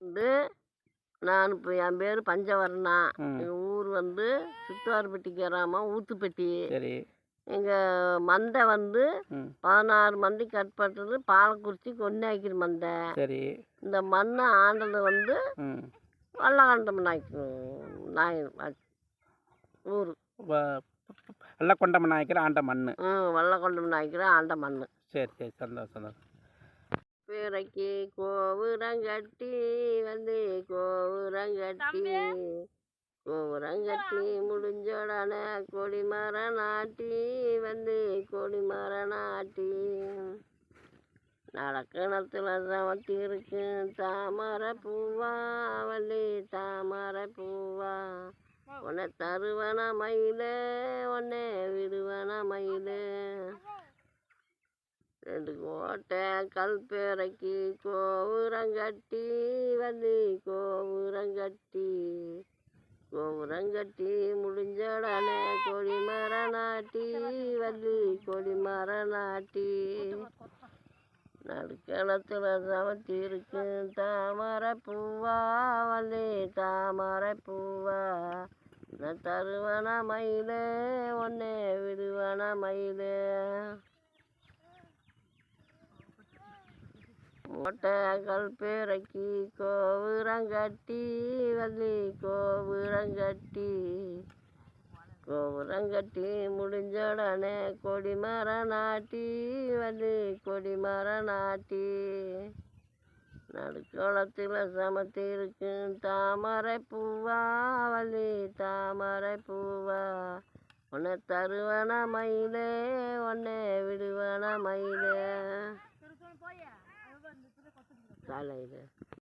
வந்து நான் இப்போ என் பேர் பஞ்சவர்ணா. எங்கள் ஊர் வந்து சித்துவார்பட்டி கிராமம் ஊத்துப்பட்டி. சரி. எங்கள் மந்தை வந்து பதினாறு மந்தை கட்பட்டது பாலக்குறிச்சி கொண்டாக்கிற மந்தை சரி. இந்த மண்ணை ஆண்டது வந்து வல்லகண்டம் நாய்க்கு நாய் ஊர். வெள்ளக்கொண்டம் நாயக்கர் ஆண்ட மண் ம் வல்லகொண்டம் நாய்க்கிற ஆண்ட மண் சரி சரி. சந்தோஷம் சந்தோஷம். பிறக்கி கோபுரங்கட்டி வந்து கோபுரங்கட்டி கோபுரங்கட்டி முடிஞ்ச உடனே கொடிமரம் நாட்டி வந்து கொடிமரம் நாட்டி. நடக்கணத்துல சமத்தி இருக்கு. தாமரை பூவா வள்ளி தாமரை பூவா. உன்னை தருவன மயில உன்னை விடுவன மயில ரெண்டு கோட்டை கல்பேரைக்கு கோபுரங்கட்டி வந்து கோபுரங்கட்டி கோபுரங்கட்டி முடிஞ்சடனே கொடிமர நாட்டி வந்து கொடிமர நாட்டி நடுக்களத்தில் சமத்தி இருக்கு தாமரை பூவா வந்து தாமரை பூவா நான் தருவன மயிலே உன்னை விடுவன மயிலே. மொட்டைகள் பேரைக்கு கோபுரங்கட்டி வந்து கோபுரங்கட்டி கோபுரங்கட்டி முடிஞ்சோடனே உடனே கொடிமர நாட்டி வந்து கொடிமர நாட்டி. நடுக்கோளத்தில் சமத்தி இருக்கும் தாமரை பூவா வள்ளி தாமரை பூவா. உன்னை தருவன மயிலே உன்னை விடுவன மயிலே. I like it.